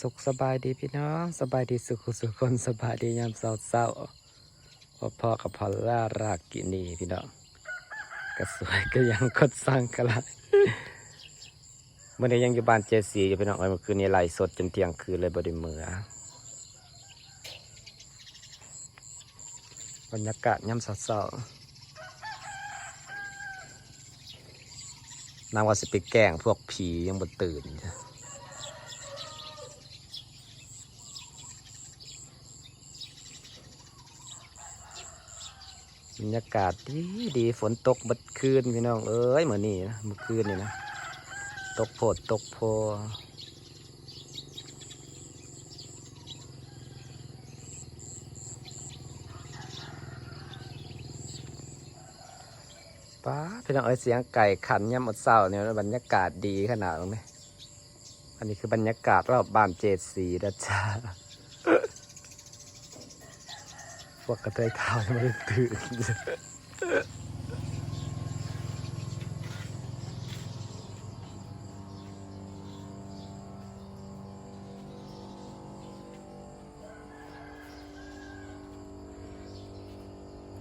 สุขสบายดีพี่น้องสบายดีสุขสุขคนสบายดียามเศร้าเศร้าๆพ่อพ่อกับพอลล่ารากกินีพี่น้องก็สวยก็ยังคดสร้างกะไรเมื่อนี้ยังอยู่บ้านเจสีอยู่พี่น้องเอ้เมื่อคืนนี้ไล่สดจนเที่ยงคืนเลยบไดิเมือบรรยากาศย่ำเศร้านางว่าสิไปแกล้งพวกผียังบ่ตื่นจ้ะ บรรยากาศดีดีฝนตกบัดคืนพี่น้องเอ้ยเหมือนนี่นะเมื่อคืนนี่นะ ตกโพดตกโพป้าพี่น้องเอ้ยเสียงไก่ขันย่ำหมดเศร้าเนี่ยบรรยากาศดีขนาดนั้นไหมอันนี้คือบรรยากาศรอบบ้านเจดสีนะจ๊ะ พ วกกระเทยขาวยังไม่ได้ตื่น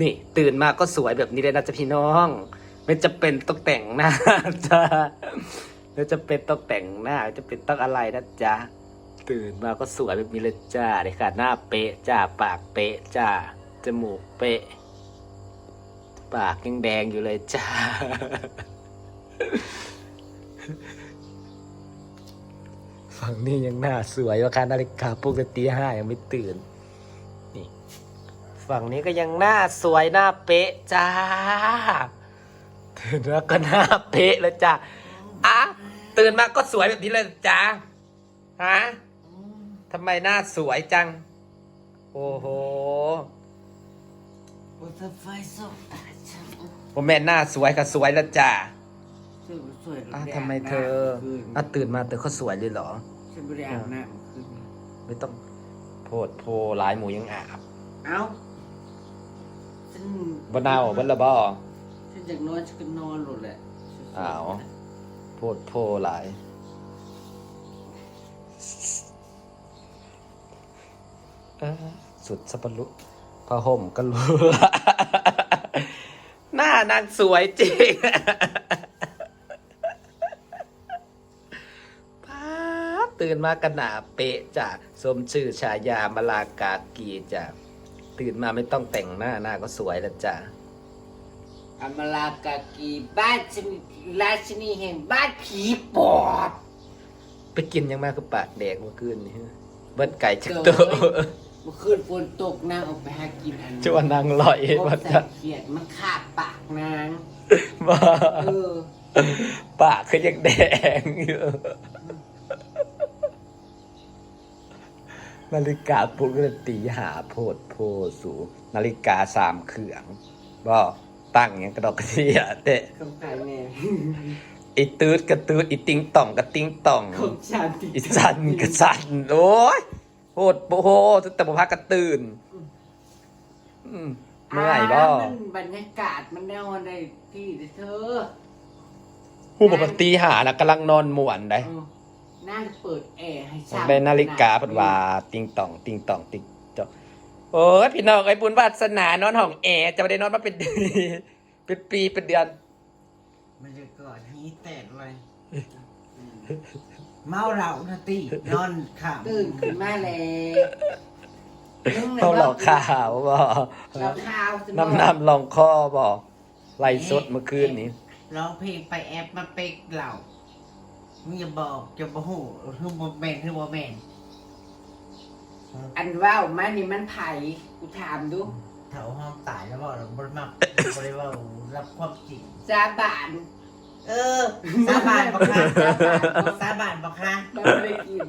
นี่ ตื่นมาก็สวยแบบนี้เลยนะจ๊ะพี่น้อง ไม่จะเป็นต้องแต่งหน้าจ้าไม่จะเป็นต้องแต่งหน้าจะเป็นต้องอะไรนะจ๊ะ ตื่นมาก็สวยแบบนี้เลยจ้าเลยค่ะ หน้าเป๊ะจ้า ปากเป๊ะจ้า จมูกเป๊ะ ปากยังแดงอยู่เลยจ้า ฝั่งนี้ยังหน้าสวยว่าค่ะนาฬิกาปลุกต่ตีห้ายังไม่ตื่น นี่ ฝั่งนี้ก็ยังหน้าสวยหน้าเป๊ะจ้าตื่นมาก็หน้าเป๊ะแล้วจ้าอะตื่นมาก็สวยแบบนี้เลยจ้าฮะ ทำไมหน้าสวยจัง โอ้โห我的ไฟส่องตาฉันผมแม่หน้าสวยก็สวยล้วจ้าทำไมเธออะตื่นมาเธอก็สวยเลยเหรอ ฉันไม่ได้อาบน้ำคืนไม่ต้องโพดโพหลายหมูยังอาบเอ้าฉันบ่เน่าบ่ละบ่ ฉันอยากนอนฉันก็นอนหมดแหละอ้าว โพดโพหลาย สุดสับปะรุผ้าห่มก็รู้หน้านางสวยจริงป๊าบตื่นมากันหนาเป๊ะจ้ะสมชื่อฉายามาลากากีจ้ะตื่นมาไม่ต้องแต่งหน้าหน้าก็สวยแล้วจ้ะอมรากากีบ้านฉันราชินีแห่งบ้านผีปอบไปกินยังมากคือปากแดกเมื่อคืนนี่เบิ้ลไก่จักตัว เมื่อคืนฝนตกนางออกไปหากินอันจวนนางลอยพบมันใส่จะเขียดมันคาบปากนางบ้าเออ ปากคือยังแดงอยู่นาฬิกาปลุกตั้งแต่ตีหาโพดโพสูนาฬิกาสามเครื่องบ่ตั้งอย่างกระดอกกระเทียเตะของใครแน่อีตืดกระตืดอีติงต่องกระติงต่อง ของฉันที่อีสันกระสันโอ้ย โหดโหแต่บ่พักกระตื่น อืมเมื่อยบ่ามันบรรยากาศมันแนวในที่เด้อเธอผู้ปกติหานะกำลังนอนม่วนได้เออนั่งเปิดแอร์ให้ฉันได้นาฬิกาเพัดว่าติงต่อง ติงต่องติงจอกโอ้ยพี่น้องไอ้บุญวาสนานอนห้องแอร์จะไม่ได้นอนมาเป็นเดือนเป็นปีเป็นเดือนมันจะกอดฮีแตกเลย เมาเหล่านะตีนอนข่าวตื่นขึ้นมาแล้วเขาหลอกข่าวบอเราข่าวน้ำน้ำลองคอบอกไล่สดเมื่อคืนนี้ ร้องเพลงไปแอปมาเป็กเหล่ามึงอย่าบอกจะบอกหูคือบ่แมนคือบ่แมนอันว่าวมานี่มันไผ่กูถามดูแถวห้องตายแล้วบอกเราบริมาบริว่ารับความจริง ซาบาน เออสาบานบอกค่ะสาบานบอกค่ะเราไม่ได้กิน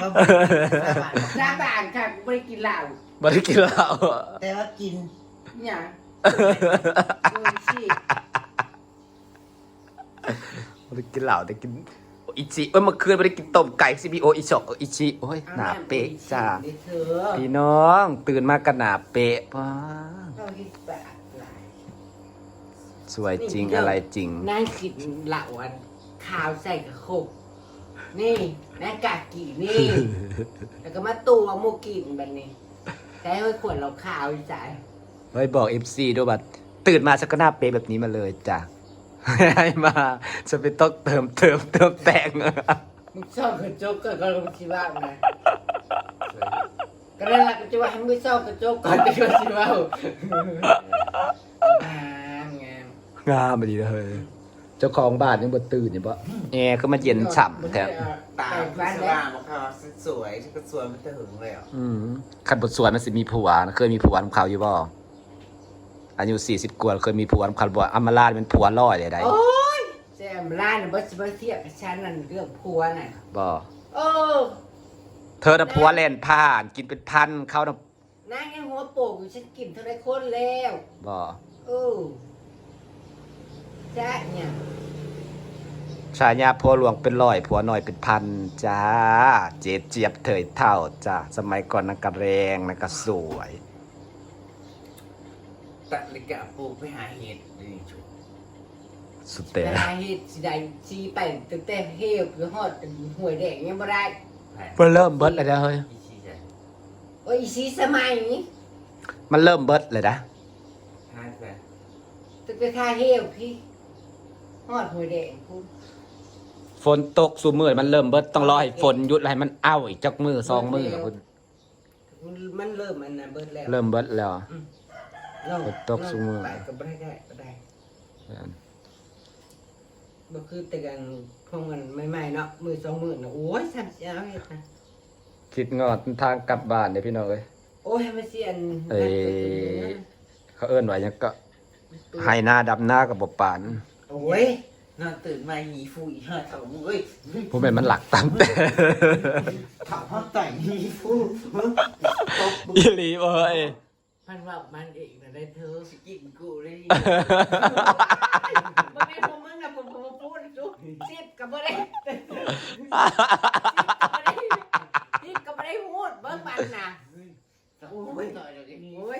ว่าบอกสาบานบอกซาค่ะบานค่ะกูไม่ได้กินเหล้าบริกินเหล้าแต่ว่ากินเนี่ยดูสิบริกินเหล้าแต่กินอิชิเอ้ยเมื่อคืนบริกินต้มไก่ซีบีโออิชอกอิชิโอ้ยหนาเป๊ะจ้า เดี๋ยวเธอพี่น้องตื่นมากันหนาเป๊ะป้า เราคิดปากหลาย สวยจริงอะไรจริง นั่งกินเหล้าอันข้าวใส่กระโคกนี่แม่กากีนี่ แล้วก็มาตัวโมกินแบบนี้ใช้ไว้ขวดเราขาวอีจ่ายไว้บอกเอฟซีด้วยบัดตื่นมาฉันก็หน้าเป๊ะแบบนี้มาเลยจ้ะให้มาจะไปต้องเติมเติมเติมแต่งมึงชอบกระจกก็ก็ลงคิดว่าไงก็นั่นแหละก็จะว่าให้มึงชอบกระจกก่อนที่จะคิดว่างามงาม งามดีเลยเจ้าของบ้านยังบ่ตื่นอยู่ปะแอร์ก็มาเย็นฉ่ำแถมตาแต่งคุณบ้านสแล้วว่างบอกเขาสวยฉันก็สวยมันจะหึงเลยอะอืมขันบทสวนมันสิมีผัวนะเคยมีผัวของเขาอยู่บ่อายุสี่สิบกว่าเคยมีผัวของเขาบ่อัมมาลาเป็นผัวร้อยเลยได้โอ้ยแซมร้านบัสบัสเทียบกับฉันนั่นเรื่องผัวน่ะบ่โอ้เธอน่ะผัวแล่นผ่านกินเป็นพันเขาน่ะนางยังหัวโปกอยู่ฉันกินเท่าไรคนแล้วบ่โอ้ จ้าเนี่ยชายาผัวหลวงเป็นร้อยผัวน้อยเป็นพันจ้า เจ็ดเจี๊ยบเถยเท่าจ้าสมัยก่อนนักกระแรงนักกระสวยตัดลิกะปูไปหาเห็ดนี่ชุบสุดแต่แต่เฮ็ดสิได้ซีไปตั้งแต่เฮลไปฮอดห้วยแดงยังบ่ได้มันเริ่มเบิดเลยนะเฮ้ยอีชีใช่โอ้ยอีซีสมัยนี้มันเริ่มเบิดเลยนะห้าแสนตั้งแต่ท่าเฮลพี่ ฮอดห้วยแดงพูดฝนตกสูมือมันเริ่มเบิดต้องรอให้ฝนหยุดแล้วให้มันเอ้าอีกจักมือสองมือคุณมันเริ่มมันน่ะเบิดแล้วเริ่มเบิดแล้วลองฝนตกซุมื้อไปก็บ่ได้ได้บ่ได้บ่คือแต่กันพวกมันใหม่ๆเนาะมือสองมือน่ะโอ้ยซ้ำเสียเฮ็ดนะคิดงอดทางกลับบ้านเด้อพี่น้องเอ้ยโอ้ยมันเสียนเอ้ยเขาเอิ้นว่าหยังก็ให้หน้าดำหน้ากับบ่ปาน โอ้ยนอนตื่นมาหีฟูอีห้าเถ่ามึงเอ้ยผมเป็นมันหลักตามแต่เถ่าห้องแต่งหีฟูตบมึงอีหลีบ่เอ้ยมันว่ามันเองน่ะได้เธอสกินกูเลยบ่แม่นบ่มึงน่ะผมบ่พูดจุสิบก็บ่ได้สิบก็บ่ได้สิบก็บ่ได้พูดเบิ่งมันน่ะโอ้ยต่อยเลยนี่โอ้ย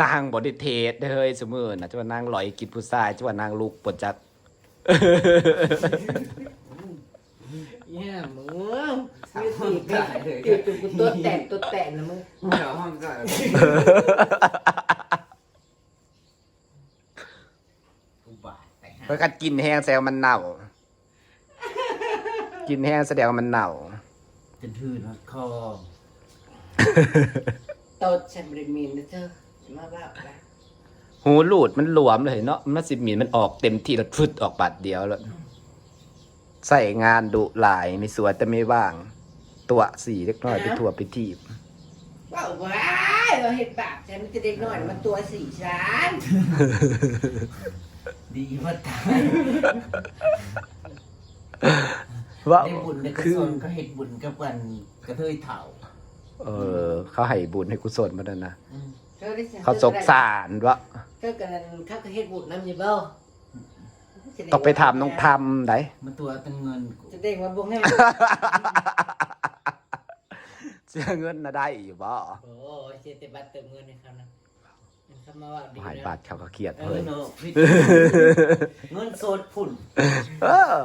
นางบ่ได้เทศเด้อเฮ้ยซุมื้อน่ะจะว่านางลอยกินผู้ชายจะว่านางลูกปวดจักเนี่ยมึงไม่สิติดติดตัวแตกตัวแตกนะมึงเถ่าห้องแต่งกูบาดแต่งเพราะการกินแห้งแซวามันเน่า กินแห้งแสดงว่ามันเน่าจะทื่นคอโตดฉันบ่ได้มีนะเธอ มาบ้าไปหูหลุดมันหลวมเลยเนาะมันสิมีมันออกเต็มที่แล้วฟึดออกบาดเดียวแล้วใส่งานดุหลายไม่สวยแต่ไม่ว่าง ตัวสีเล็กน้อยไปทั่วไปทีบว้าวว้ายเราเห็นปากฉันมันจะเด็กน้อยมันตัวสี่ชั้นดีว่าตายว่าได้บุญในกระคือสนก็เห็ดบุญกับกันกระเทยเถ่า เออ เขาให้บุญให้กุศลมาด้วยนะ เธอได้เขาสงสารวะเธอกันเขาก็เฮ็ดบุญน้ำอยี่เบ้าต้องไปถามน้องทำได้มันตัวตั้งเงินกูจะเด้งมาบ่งให้เสียเงินนะได้อยู่บ่โอ้ยเจติบัตรเติมเงินให้เขานะเขามาว่าดีหายนะบาทเขาก็เครียดเอเลอยเนาะพี่เงินโซดผุ่นเออ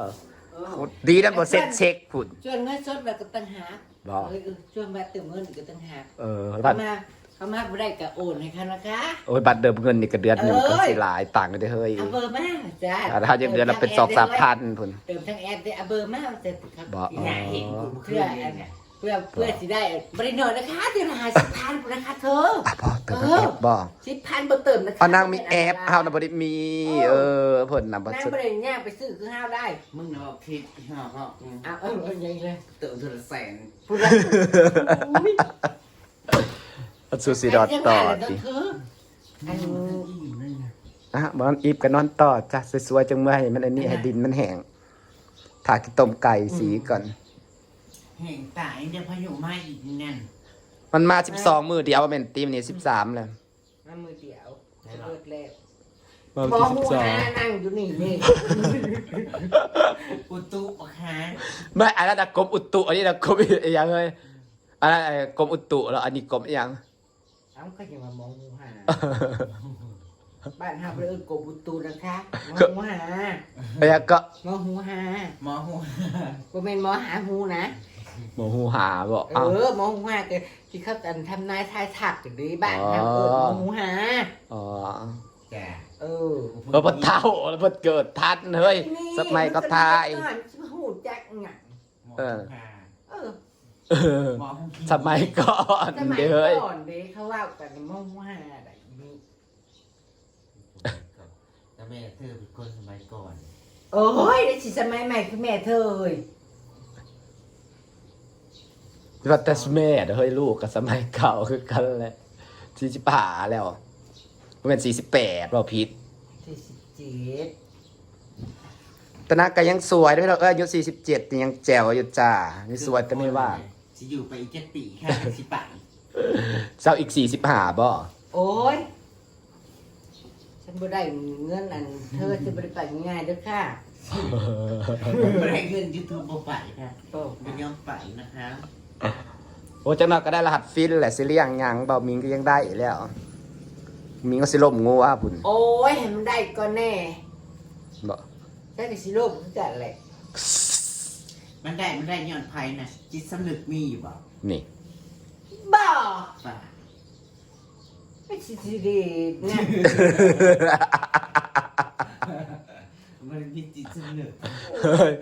ดีนะบ่เซ็ตเช็คพุ่น ชวนเงินสดแบบก็ตั้งหากบ่ เออชวนบัตรเติมเงินก็ตั้งหากเออเขาบัตรมา เขามาบ่ได้ก็โอนให้เขานะคะโอ้ยบัตรเดิมเงินนี่ก็เดือนหนึงเอ้ยก็สิหลายตังค์ได้เฮ้ยเอาเบอร์มาจ้าอ่าถ้ายังเดือนละเป็นสองสามพันพุ่นเติมทั้งแอปได้เอาเบอร์มาเสร็จครับบ่อีหน้าเห็นกูเพื่เพื่ออนเนี่ยเพื่อเพื่อสิได้บริโนอยนะคะเดือนละห้าสิบพันนะคะเธออะบ่เติมน้ำแอปบ่สิบพันบ่เติมนะคะเอานางมีแอปเฮานะบ่ได้มี เออเพิ่นน่ะบ่นางสุดบ่ได้ย่างไปซื้อคือห้าวได้ มึงเนาะผิดห่อห่อเอาเออเอาอย่างนี้เลยเติมเท่าละแสนพูดแล้ว อุ้ยสุดสิดอดต่อดิติเธออันนะฮะบ่นอีฟก็นอนต่อจ้ะสวยๆจังเมื่อให้มันอันนี้ให้ดินมันแห้งถากินต้มไก่สีก่อนแห่งตายเดี๋ยวพายุมาอีกนั่นมันมา12มื้อเดียวว่าแม่นตีมนี่13แล้วน้ำมือเดียวจะเลิกแล้วมาบอที่หูหานั่งอยู่นี่นี่อุตุปะคะ12ไม่อันนั้นน่ะกรมอุตุอันนี้น่ะกรมอีหยังเอ้ยอันนั้นไอ้กรมอุตุแล้วอันนี้กรมอีหยังเอ้าก็ยังมามองหูหาบ้านเฮาเอิ้นกบบุตูนะคะหมอหูหาแล้วก็หมอหูหาหมอหัวบ่แม่นหมอหาหูนะหมอหูหาบอกเออ้าวอหมอหูหาก็ที่เขาอันทำนายทายทักกันดีบ้านเฮาเอิ้นหมอหูหาอ๋อจ้ะเออเออพอเท่าแล้วพอเกิดทันเฮ้ย สมัยก็ทายมันก็สิหูจักหยังหมอเออหัวเออ เออหมอหัวสมัยก่อนสมัยเด้อเฮ้ยก่อนเด้เขาว่ากันหมอหูหาได้มีแต่แม่เธอเป็นคนสมัยก่อน โอ้ยได้สิสมัยใหม่คือแม่เธอเอ้ยรัตสเมดเฮ้ยลูกกับสมัยเก่าคือกันแหละสี่สิบห้าแล้วมันเป็นสี่สิบแปดเราผิดสี่สิบเจ็ดแต่นักก็ยังสวยด้วยเราเอออายุสี่สิบเจ็ดยังแจ๋วอยู่จ้ายังสวยแต่ไม่ว่า จะอยู่ไปอีกเจ็ดปีค่ะสิไปเศร้าอีกสี่สิบห้าบ่โอ้ย ฉันบ่ได้เงินอัน เธอจะบ่ได้ไปง่ายๆเด้อค่ะไม่ได้เงินยูทูบบ่ไปค่ะโอ้ไม่ยอมไปนะคะโอ้จังหวะก็ได้รหัสฟินแหละสิเลี้ยงหยังเบามิงก็ยังได้อีกแล้ว มิงก็สิล่มงูอะพุ่นโอ้ยให้มันได้ก่อนแน่บ่ใช่ก็สิโลภคือกันแหละ มันได้มันได้ย้อนภัยนะจิตสำนึกมีอยู่บ่นี่บ้าป่าไม่สิสิดีนะมันมีจิตสำนึกเฮ้ย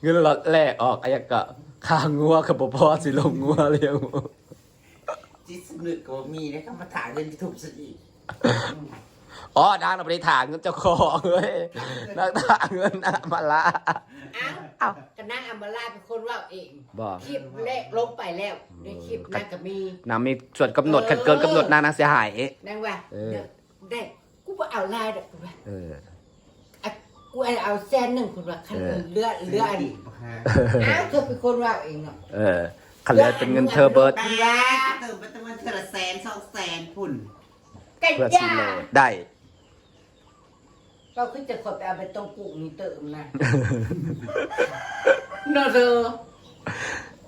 เงินล็อตแรกออกอายกะข้างงัวกับบ่พอสิลงงัวเลี้ยงงูจิตสำนึกก็บ่มีแล้วก็มาถ่ายเงินยูทูบซะอีก อ๋อนางน่ะบ่ได้ถางเงินเจ้าของเว้ยนางถางเงินน่ะมาละเอ้าก็นางอัมบาลาเป็นคนเว่าเองบ่คลิปแรกลงไปแล้วในคลิปนางก็มีนางมีส่วนกำหนดคันเกินกำหนดนางนางเสียหายนางว่าเออเดี๋ยวได้กูบ่เอาลายดอกกูว่าเอออะกูเอาแสนหนึ่งคุณว่าคันเออเลือดเลือดอันอีกบ่ฮะอ้าวเธอเป็นคนว่าเองเนาะเออคันเหลือเป็นเงินเธอเบิร์ดป้าเติมไปตั้งวันเทอละแสนสองแสนพุ่นกันเพื่อสิยาโหลดได้ เราขึ้นจะขดไปเอาไปตรงปลูกนี่เติมนะเนอะเธอ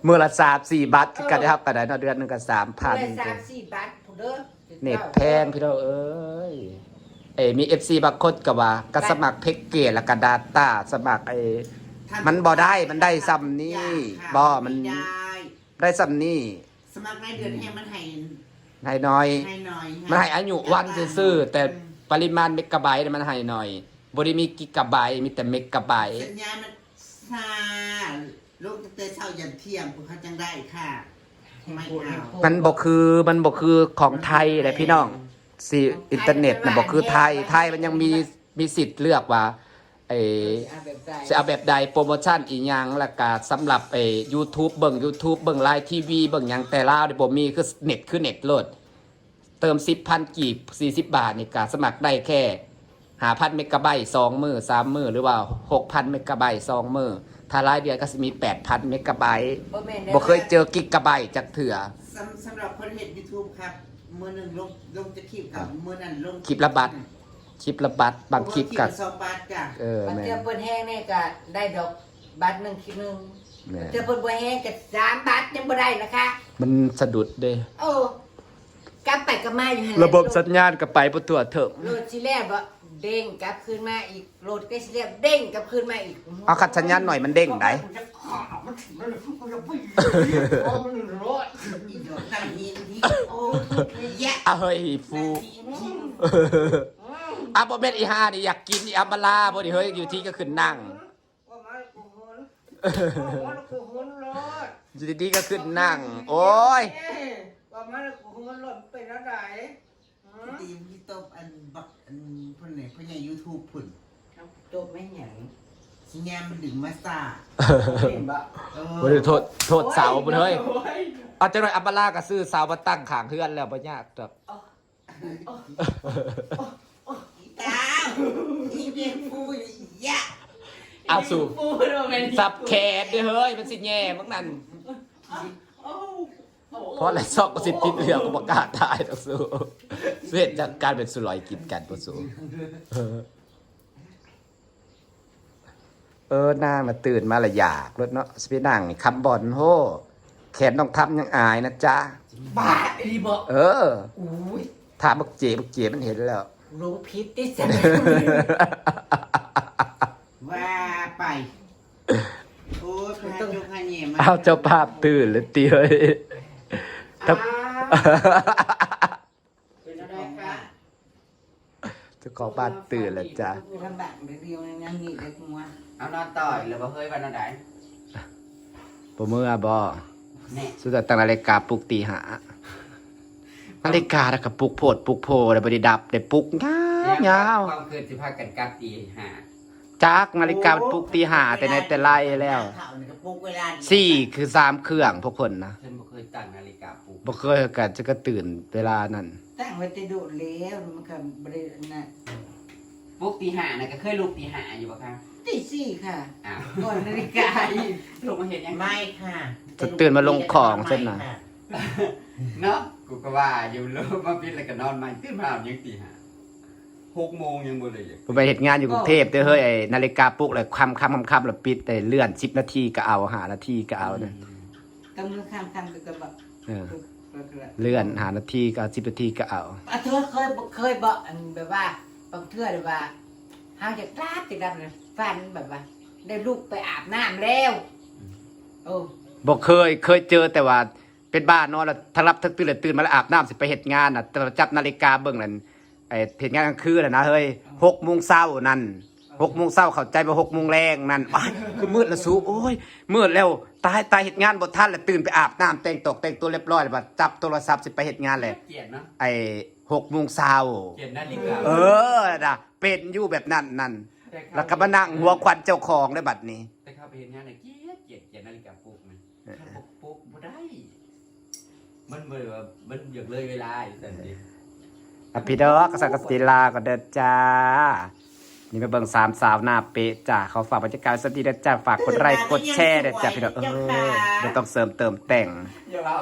เมื่อละสามสี่บาทก็ได้ครับก็ได้เนาะเดือนหนึงก็สามพันเลยสามสี่บาทผู้เด้อเน็ตแพงพี่เราเอ้ยเอ้ยมี FC บางคนก็ว่าก็สมัครเพกเกจแล้วก็ดาต้าสมัครไอ้มันบ่ได้มันได้ซ้ำนี่บ่มันไได้ได้ซ้ำนี่สมัครในเดือนให้มันให้ให้น้อย ให้หน่อยมันให้อายุวันซื่อๆแต่ ปริมาณเมกะไบต์เนี่ยมันให้น้อยบ่ได้มีกิกะไบต์มีแต่เมกะไบต์สัญญาณมันซาลูกจะเตะเช้ายันเที่ยงพวกเขาจังได้ค่ะไม่เอามันบ่คือมันบ่คือของไทยเลยพี่น้องสิอินเทอร์เน็ตน่ะบ่คือไทยไทยมันยังมีมีสิทธิ์เลือกว่าไอ้เอาแบบใดจะเอาแบบใดโปรโมชั่นอีหยังแล้วก็สำหรับไอ้ YouTube เบิ่ง YouTube เบิ่งไลน์ทีวีเบิ่งหยังแต่ลาวนี่บ่มีคือเน็ตคือเน็ตโลด เติม10,000กีบ40บาทนี่ก็สมัครได้แค่5,000เมกะไบต์2มื้อ3มื้อหรือว่า6,000เมกะไบต์2มื้อถ้ารายเดือนก็สิมี8,000เมกะไบต์บ่แม่นด้บ่เคยเจอกิกะไบต์จักเถื่อสำสำหรับคนเห็น YouTube ครับมือหนึ่งลงลงจะคลิปกับมือนั้นลงคลิปละบาทคลิปละบัตรบางคลิปก็ละสองบาทจ้ะเออมันแม่เจอเปิ้นแห้งนี่ก็ได้ดอกบาทหนึ่งคิดหนึ่งแม่เจอเปิ้นบ่แห้งก็สามบาทยังบ่ได้นะคะมันสะดุดเด้ โอ้ กลับไปกลับมาอยู่หั่นแหลระบบสัญญาณก็ไปบ่ทั่วถึงโหลดสิแลบบ่เด้งกลับคืนมาอีกโหลดก็สิแลบเด้งกลับคืนมาอีกเอาขัดสัญญาณหน่อยมันเด้งได้อีโดดตั้งยินที่โอ้ยแยะเอาเฮ้ยฟูอาบ่แม่นอีห่านี่อยากกินอีอัมบาลาบ่ดิเฮ้ยอยู่ที่ก็ขึ้นนั่งว่ามากูหนว่ามากูหนโหลดอยู่ดีๆก็ขึ้นนั่ง โอ้ย เอ้ย ว่ามากูหนโหลดเป็นอะไรหือตีมที่ตบอันบักอันพุ่นไหนพุ่นใหญ่ YouTube พุ่นจบไม่หยังสัญญาณมันดึงมาซาเห็นบ่เออบ่ได้โทษโทษเสาบ่เฮ้ยเอาจังหน่อยอัมบาลาก็ซื้อเสามาตั้งข้างเฮือนแล้วบ่ยากดอกอีตาวอีเบียนฟูอีแยะเอาสู่ปูโรแมนติกสับแขนเด้อเฮ้ยมันสิแย่มักนั่น เพราะอะไรซอกก็สิติดเหลืองก็บ่กล้าตายดอกสู้เสียจากการเป็นสุลอยกินกันบ่สู้เออนางน่ะตื่นมาละอยากรถเนาะสไปนั่งนี่คำบอลโหแขนต้องทำยังอายนะจ๊ะ บ้าอีบ่เอออุ้ยถามบักเจบักเจมันเห็นแล้วอรู้พิษที่จะว่าไป โอ้ยพระจุกให้เนี่ยมา เอาเจ้าภาพตื่นแล้วเตีย วถ้าเป็นอะไรคะเจ้าของบ้านตื่นแล้วจ้ะลำบากเดียวๆยังงี้เด็กมัวเอานอนต่อยหรือว่าเฮ้ยวันนอนไหนบ่เมื่อบ่แน่สุดท้ายตั้งนาฬิกาปลุกตีหานาฬิกาแล้วก็ปลุกโพดปลุกโพแล้วบ่ได้ดับได้ปลุกยาวยาวความคืนสิพากันกลับตีหา จักนาฬิกามันปลุกตีหาแต่ในแต่ไรแล้วเท่านี่ก็ปลุกเวลาสี่คือสามเครื่องพวกคนนะฉันบ่เคยตั้งนาฬิกาปลุกบ่เคยกันจะก็ตื่นเวลานั้นตั้งไว้จะดูดแล้วมันก็บริน่ะปลุกตีหานะก็เคยลุกตีหาอยู่ปะคะตีสี่ค่ะอ้าวก่อนนาฬิกาอีกลงมาเห็นยังไม่ค่ะจะตื่นมาลงของเส้นน่ะเนาะกูก็ว่าอยู่ลงมาปิดแล้วก็นอนใหม่ตื่นมายังตีหา หกโมงยังบ่เลยอยู่ผมไปเฮ็ดงานอยู่กรุงเทพเด้อเฮ้ยไอ้นาฬิกาปลุกเลยค่ำค่ำค่ำๆแล้วปิดแต่เลื่อน10นาทีก็เอาหานาทีก็เอาเนี่ยกำลังข้ามข้ามก็แบบเออเลื่อนหานาทีก็เอา10นาทีก็เอาอะเธอเคยเคยบอกอันแบบว่าบางเทื่อเลยว่าเฮาจะกล้าติดดำเลยฟันแบบว่า ได้ลูกไปอาบน้ำแล้วโอ้บอกเคยเคยเจอแต่ว่าเป็นบ้านนอนแล้วถ้ารับทึกตื่นแล้วตื่นมาแล้วอาบน้ำสิไปเฮ็ดงานน่ะแต่ว่าจับนาฬิกาเบิ่งนั่น ไอ้เฮ็ดงานกลางคืนน่ะนะเฮ้ยหกโมงเช้านั่นหกโมงเช้าเข้าใจว่าหกโมงแรงนั่นอ้ายคือมืดแล้วสูโอ้ยมืดแล้วตายตายเฮ็ดงานบ่ทันแล้วตื่นไปอาบน้ำแต่งตกแต่งตัวเรียบร้อยแล้วบัดจับโทรศัพท์สิไปเฮ็ดงานเลยเกลียดเนาะไอ้หกโมงเช้าเกลียดนาฬิกาเออน่ะเป็นอยู่แบบนั้นนั่นแล้วก็มานั่งหัวควันเจ้าของได้บัดนี้ แต่เข้าไปเห็นงานเนี่ยเกลียดเกลียดเกลียดนาฬิกาปลุกมันถ้าปลุกปลุกบ่ได้ มันเบื่อมันอยากเลยเวลาอยู่แต่นี้ อภิดอกสังกติลาก็เดินจ้า นี่มาเบิ่งสามสาวหน้าเป๊ะจ้าเขาฝากบรรยากาศสวัสดีนะจ้าฝากกดไลค์กดแชร์นะจ้าพี่ดอกเออเดี๋ยวต้องเสริมเติมแต่ง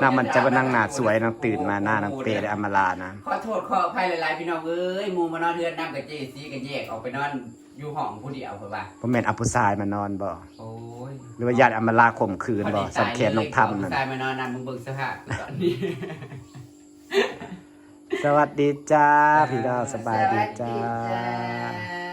นางมันจะว่านางหน้าสวยนางตื่นมาหน้านางเป๊ะและอำมาลานะ ขอโทษขออภัยหลายๆพี่น้องเอ้ยหมูมานอนเทือนน้ำกับเจซีกับแยกออกไปนอนอยู่ห้องผู้เดียวเพิ่นว่าผมแม่นเอาผู้ชายมานอนบ่โอ้ยหรือว่าญาติอำมาลาข่มขืนบ่สำแขนน้องทำนั่นตายมานอนนั่นมึงเบิ่งสภาพกูตอนนี้ สวัสดีจ้า พี่ดอกสบายดีจ้าสวัสดีจ้า